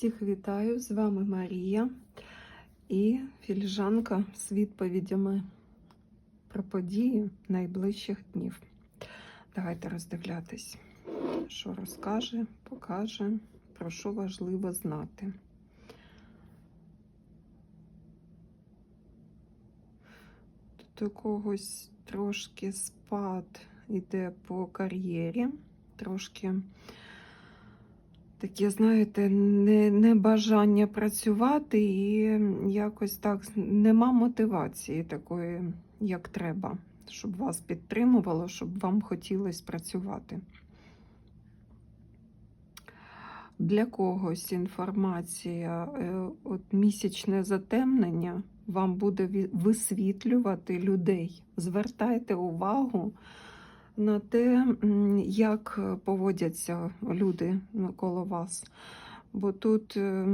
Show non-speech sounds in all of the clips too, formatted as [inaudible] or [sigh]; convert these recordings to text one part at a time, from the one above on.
Всіх вітаю, з вами Марія і філіжанка з відповідями про події найближчих днів. Давайте роздивлятись, що розкаже, покаже, про що важливо знати. Тут у когось трошки спад іде по кар'єрі, трошки таке, знаєте, не, не бажання працювати і якось так нема мотивації такої, як треба, щоб вас підтримувало, щоб вам хотілося працювати. Для когось інформація, е, от місячне затемнення вам буде висвітлювати людей. Звертайте увагу на те, як поводяться люди коло вас. Бо тут, е,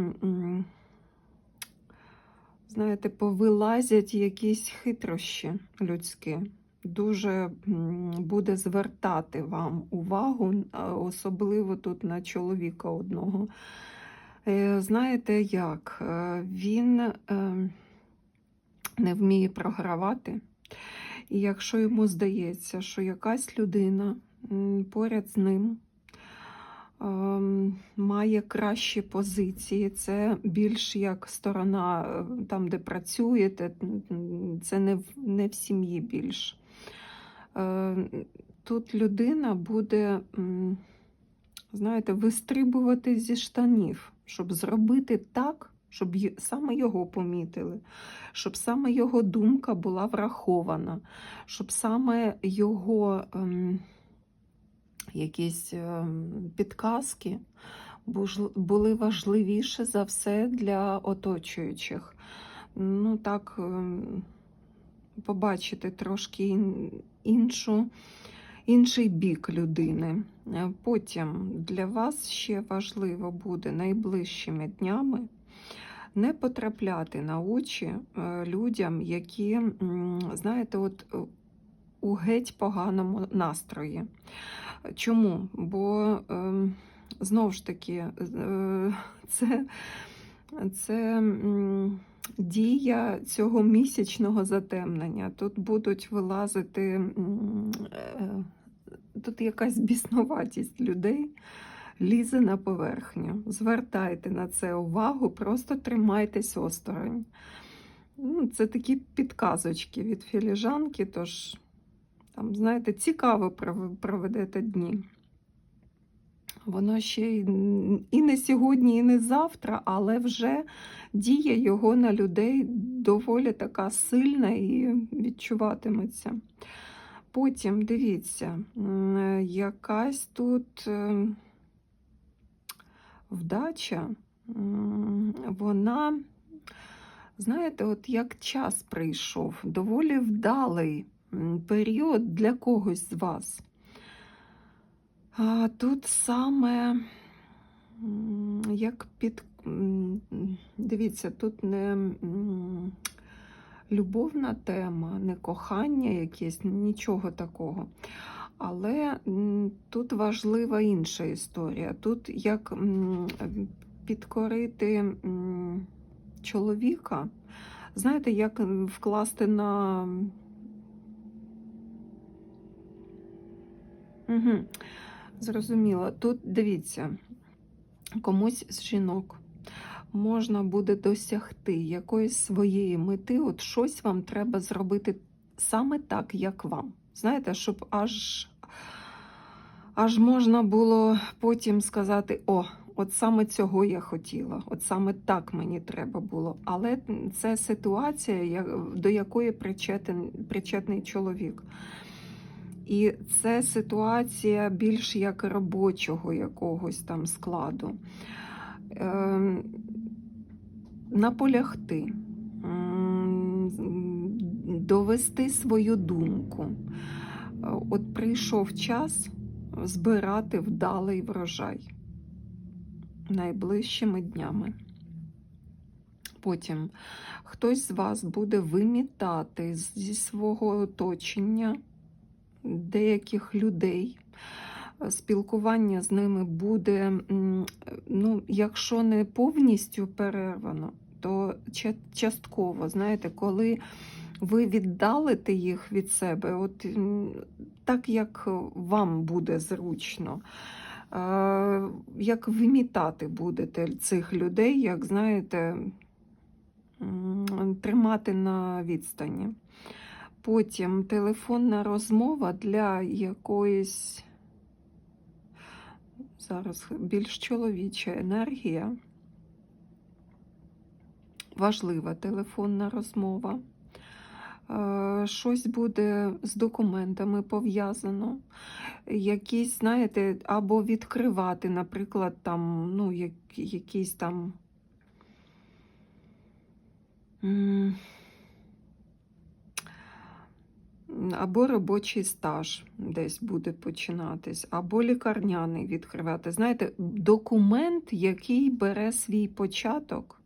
знаєте, повилазять якісь хитрощі людські. Дуже буде звертати вам увагу, особливо тут на чоловіка одного. Е, Знаєте як? Е, Він е, не вміє програвати. І якщо йому здається, що якась людина поряд з ним ем, має кращі позиції, це більш як сторона е, там, де працюєте, це не в, не в сім'ї більш. Е, Тут людина буде, знаєте, вистрибувати зі штанів, щоб зробити так, щоб саме його помітили, щоб саме його думка була врахована, щоб саме його ем, якісь ем, підказки були важливіше за все для оточуючих. Ну так, ем, побачити трошки іншу, інший бік людини. Е, Потім для вас ще важливо буде найближчими днями не потрапляти на очі е, людям, які, знаєте, от е, у геть поганому настрої. Чому? Бо ем, знову ж таки, е, це, це дія цього місячного затемнення. Тут будуть вилазити, тут якась біснуватість людей лізе на поверхню. Звертайте на це увагу, просто тримайтесь осторонь. Ну, Це такі підказочки від філіжанки, тож, там, знаєте, цікаво проведете дні. Воно ще і не сьогодні, і не завтра, але вже дія його на людей доволі така сильна і відчуватиметься. Потім дивіться, якась тут е, вдача, вона, знаєте, от як час прийшов, доволі вдалий період для когось з вас. А тут саме як під. Дивіться, тут не любовна тема, не кохання якесь, нічого такого. Але тут важлива інша історія. Тут як підкорити чоловіка, знаєте, як вкласти на. Угу. Зрозуміло. Тут дивіться, комусь з жінок можна буде досягти якоїсь своєї мети, от щось вам треба зробити саме так, як вам. Знаєте, щоб аж, аж можна було потім сказати: о, от саме цього я хотіла, от саме так мені треба було. Але це ситуація, до якої причетен, причетний чоловік. І це ситуація більш як робочого якогось там складу. Ем, наполягти, довести свою думку. Е, От прийшов час збирати вдалий врожай найближчими днями. Потім хтось з вас буде вимітати зі свого оточення деяких людей, спілкування з ними буде, ну, якщо не повністю перервано, то частково, знаєте, коли ви віддалите їх від себе, от так як вам буде зручно. Е, Як вимітати будете цих людей, як знаєте, тримати на відстані. Потім телефонна розмова для якоїсь зараз більш чоловіча енергія. Важлива телефонна розмова. Е, Щось буде з документами пов'язано. Якісь, знаєте, або відкривати, наприклад, там, ну, як, якісь там. Або робочий стаж десь буде починатись, або лікарняний відкривати. Знаєте, документ, який бере свій початок,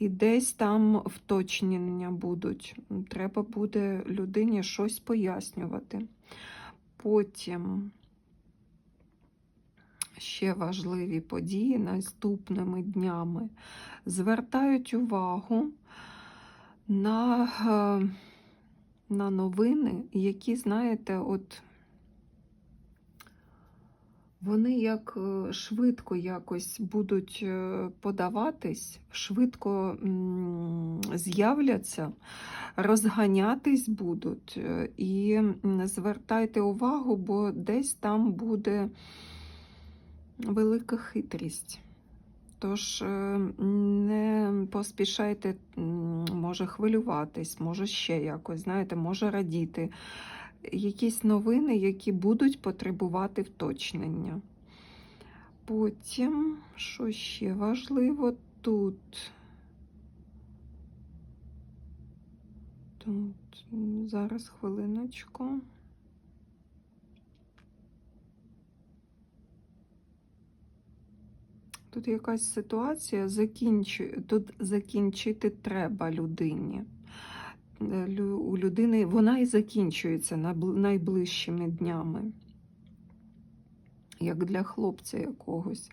і десь там вточнення будуть. Треба буде людині щось пояснювати. Потім ще важливі події наступними днями звертають увагу на, е, на новини, які, знаєте, от вони як е, швидко якось будуть е, подаватись, швидко з'являться, розганятись будуть. е, І звертайте увагу, бо десь там буде велика хитрість. Тож не поспішайте, може хвилюватись, може ще якось, знаєте, може радіти. Якісь новини, які будуть потребувати вточнення. Потім, що ще важливо, тут. Тут, зараз хвилиночку. Тут якась ситуація, закінчу... тут закінчити треба людині. У людини вона і закінчується найближчими днями, як для хлопця якогось.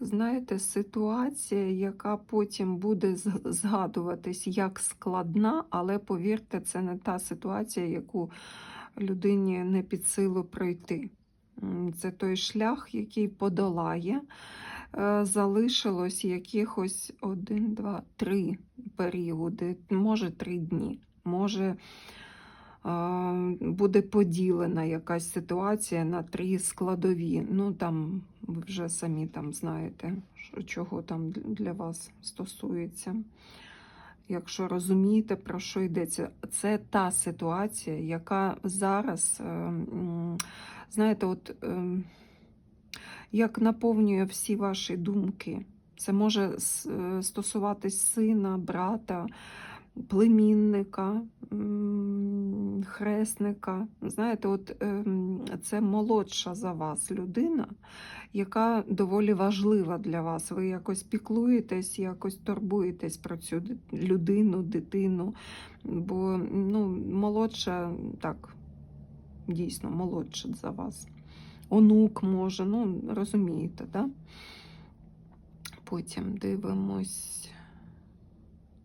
Знаєте, ситуація, яка потім буде згадуватись як складна, але повірте, це не та ситуація, яку людині не під силу пройти. Це той шлях, який подолає. Е, Залишилось якихось один, два, три періоди, може три дні, може е, буде поділена якась ситуація на три складові. Ну там ви вже самі там знаєте, чого там для вас стосується. Якщо розумієте, про що йдеться, це та ситуація, яка зараз, е, знаєте, от. Як наповнює всі ваші думки. Це може е, стосуватись сина, брата, племінника, хресника. Знаєте, от ем, це молодша за вас людина, яка доволі важлива для вас. Ви якось піклуєтесь, якось турбуєтесь про цю людину, дитину. Бо ну, молодша, так, дійсно, молодша за вас онук може, ну, розумієте, да? Потім дивимось,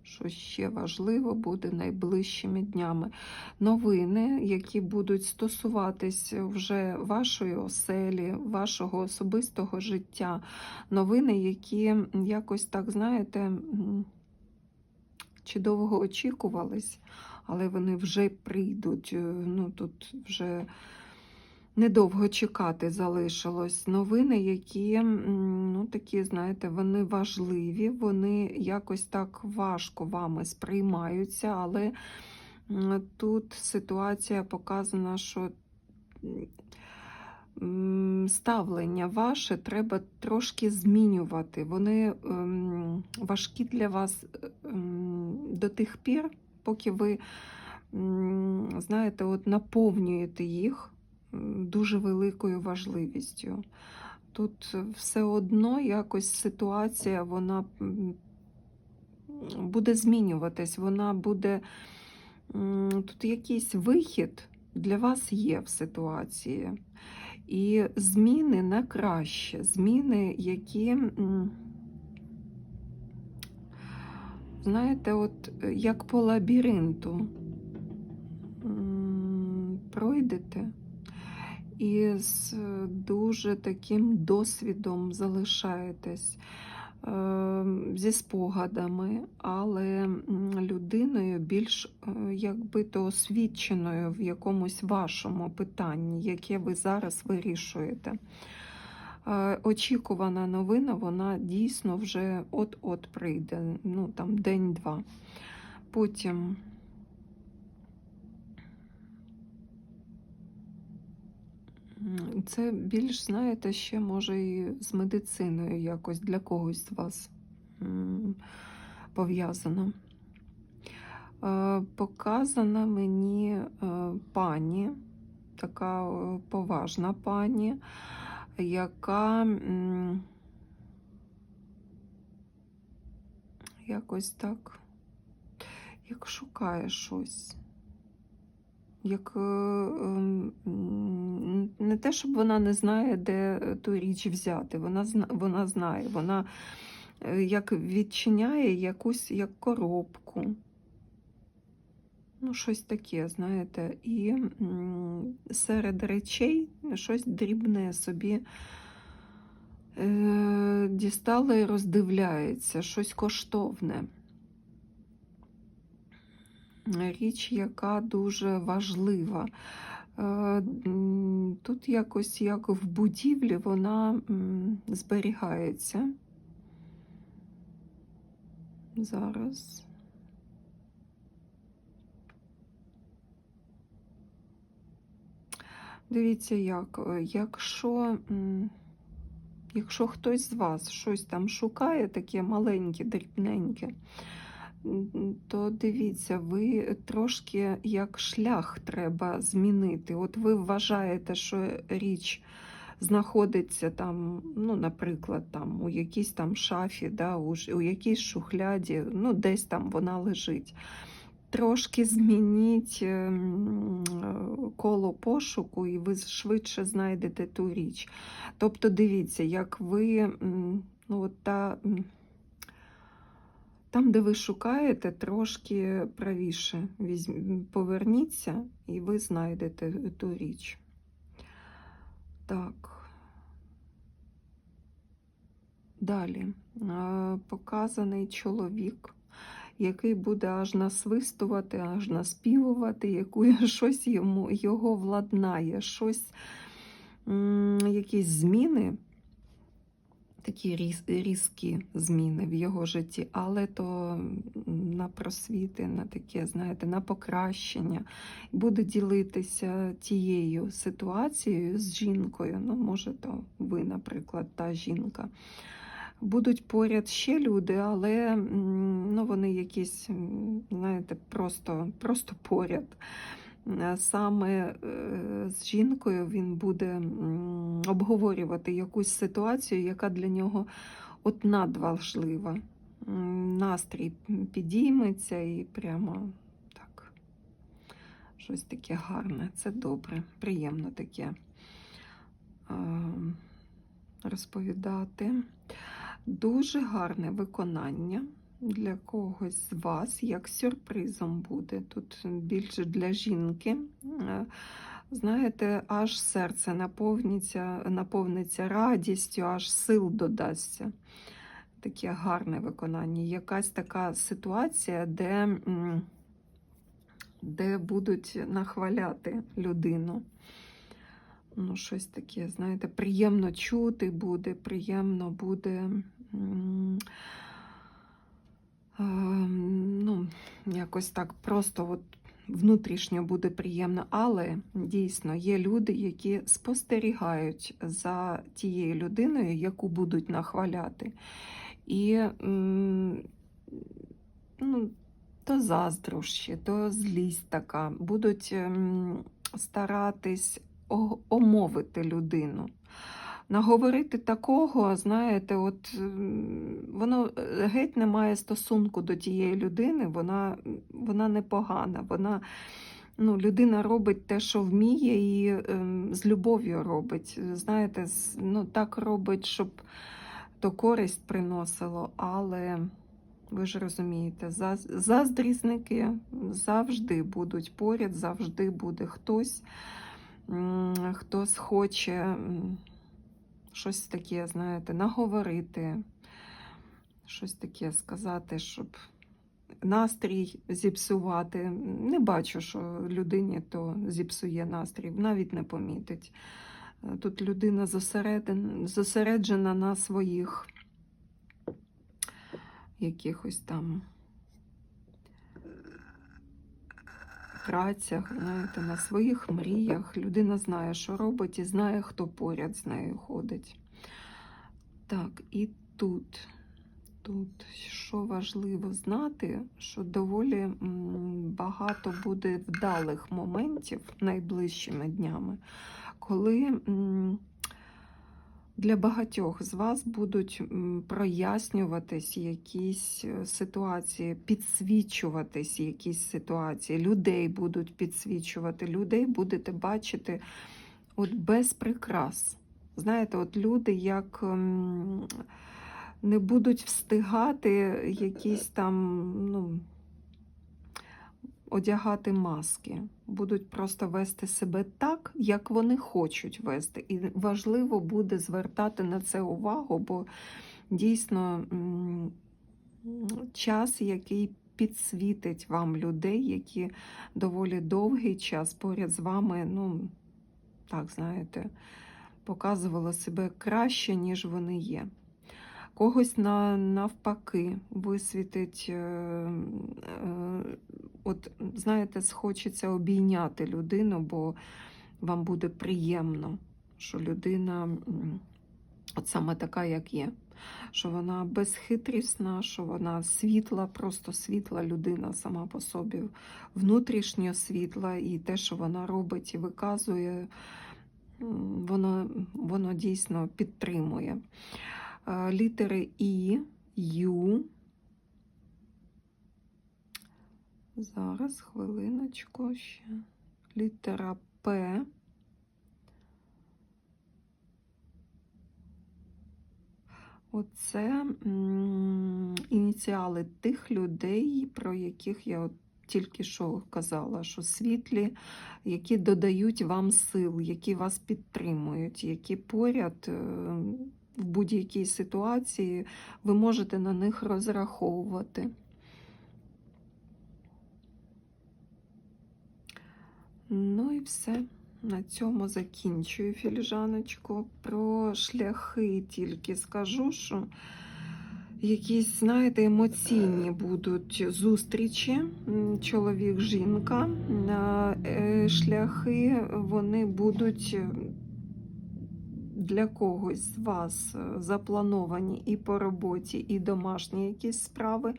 що ще важливо буде найближчими днями. Новини, які будуть стосуватись вже вашої оселі, вашого особистого життя. Новини, які якось так, знаєте, чи довго очікувались, але вони вже прийдуть. Е, Ну, тут вже недовго чекати залишилось. Новини, які, ну, такі, знаєте, вони важливі, вони якось так важко вами сприймаються, але тут ситуація показана, що ставлення ваше треба трошки змінювати. Вони ем, важкі для вас ем, до тих пір, поки ви, знаєте, от наповнюєте їх дуже великою важливістю. Тут все одно якось ситуація вона буде змінюватись, вона буде. Тут якийсь вихід для вас є в ситуації. І зміни на краще, зміни, які, знаєте, от як по лабіринту пройдете і з е, дуже таким досвідом залишаєтесь е, зі спогадами, але людиною більш е, якби то освіченою в якомусь вашому питанні, яке ви зараз вирішуєте. Е, Очікувана новина, вона дійсно вже от-от прийде, ну там день-два. Потім це більш, знаєте, ще може і з медициною якось для когось з вас пов'язано. Е, Показана мені е, пані, така е, поважна пані, яка якось так, як шукає щось. Як е, ем, не те, щоб вона не знає, де ту річ взяти. Вона, вона знає, вона е, як відчиняє якусь як коробку. Ну, щось таке, знаєте, і серед речей щось дрібне собі е, дістала і роздивляється, щось коштовне. Річ, яка дуже важлива. Е, Тут якось як в будівлі вона зберігається. Зараз. Дивіться, як, е, якщо, якщо хтось з вас щось там шукає, таке маленьке, дрібненьке, то дивіться, ви трошки як шлях треба змінити. От ви вважаєте, що річ знаходиться там, ну, наприклад, там у якійсь там шафі, да, у, у якійсь шухляді, ну, десь там вона лежить. Трошки змініть ем, коло пошуку, і ви швидше знайдете ту річ. Тобто, дивіться, як ви ну, от та, там, де ви шукаєте, трошки правіше поверніться, і ви знайдете ту річ. Так. Далі. Показаний чоловік який буде аж насвистувати, аж наспівувати, яку [laughs] щось йому його владнає, щось, якісь зміни, такі різ, різкі зміни в його житті, але то на просвіти, на таке, знаєте, на покращення. Буде ділитися тією ситуацією з жінкою. Ну, може, то ви, наприклад, та жінка. Будуть поряд ще люди, але ну, вони якісь, знаєте, просто, просто поряд. Е, Саме е, з жінкою він буде обговорювати якусь ситуацію, яка для нього от надважлива. Настрій підійметься і прямо так. Щось таке гарне. Це добре, приємно таке розповідати. Дуже гарне виконання для когось з вас, як сюрпризом буде. Тут більше для жінки. Е, Знаєте, аж серце наповниться, наповниться радістю, аж сил додасться. Таке гарне виконання. Якась така ситуація, де, де будуть нахваляти людину. Ну, щось таке, знаєте, приємно чути буде, приємно буде. Е, Ну, якось так просто от внутрішньо буде приємно, але дійсно є люди, які спостерігають за тією людиною, яку будуть нахваляти. І ну, то заздрощі, то злість така, будуть старатись омовити людину. Наговорити такого, знаєте, от воно е, геть не має стосунку до тієї людини, вона, вона непогана, вона ну, людина робить те, що вміє, і ем, з любов'ю робить. Знаєте, з- ну, так робить, щоб то користь приносило, але ви ж розумієте, заз- заздрісники завжди будуть поряд, завжди буде хтось, м, хтось хоче м, щось таке, знаєте, наговорити, щось таке сказати, щоб настрій зіпсувати. Не бачу, що людині то зіпсує настрій, навіть не помітить. Е, Тут людина зосереджена на своїх якихось там працях, знаєте, на своїх мріях. Людина знає, що робить, і знає, хто поряд з нею ходить. Так, і тут. Тут що важливо знати, що доволі багато буде вдалих моментів найближчими днями, коли для багатьох з вас будуть прояснюватись якісь е, ситуації, підсвічуватись якісь ситуації, людей будуть підсвічувати, людей будете бачити от без прикрас. Знаєте, от люди як. не будуть встигати якісь там, ну, одягати маски. Будуть просто вести себе так, як вони хочуть вести. І важливо буде звертати на це увагу, бо дійсно час, який підсвітить вам людей, які доволі довгий час поряд з вами, ну, так, знаєте, показували себе краще, ніж вони є когось на, навпаки висвітить, е, е, от знаєте, схочеться обійняти людину, бо вам буде приємно, що людина от саме така, як є. Що вона безхитрісна, що вона світла, просто світла людина сама по собі, внутрішньо світла, і те, що вона робить і виказує, воно, воно дійсно підтримує. Літери І, Ю. Зараз, хвилиночку ще. Літера П. Оце ініціали тих людей, про яких я от тільки що казала, що світлі, які додають вам сил, які вас підтримують, які поряд е, в будь-якій ситуації ви можете на них розраховувати. Ну і все. На цьому закінчую філіжаночку. Про шляхи тільки скажу, що якісь, знаєте, емоційні будуть зустрічі, чоловік, жінка. Е, Шляхи вони будуть для когось з вас е, заплановані і по роботі, і домашні якісь справи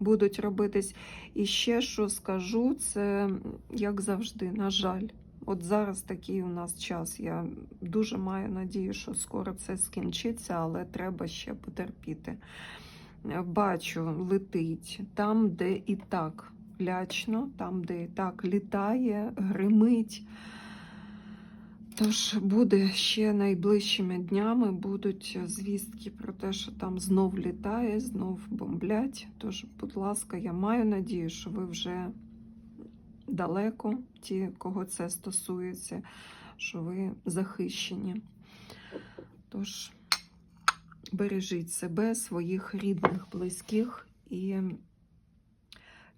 будуть робитись. І ще що скажу, це як завжди, на жаль. От зараз такий у нас час. Я дуже маю надію, що скоро це скінчиться, але треба ще потерпіти. Е, Бачу, летить там, де і так лячно, там, де і так літає, гримить. Тож буде ще найближчими днями будуть звістки про те, що там знов літає, знов бомблять. Тож, будь ласка, я маю надію, що ви вже далеко, ті, кого це стосується, що ви захищені. Тож бережіть себе, своїх рідних, близьких і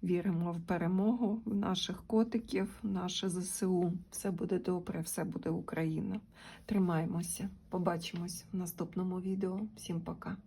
віримо в перемогу в наших котиків, в наше ЗСУ. Все буде добре, все буде Україна. Тримаємося. Побачимось в наступному відео. Всім пока.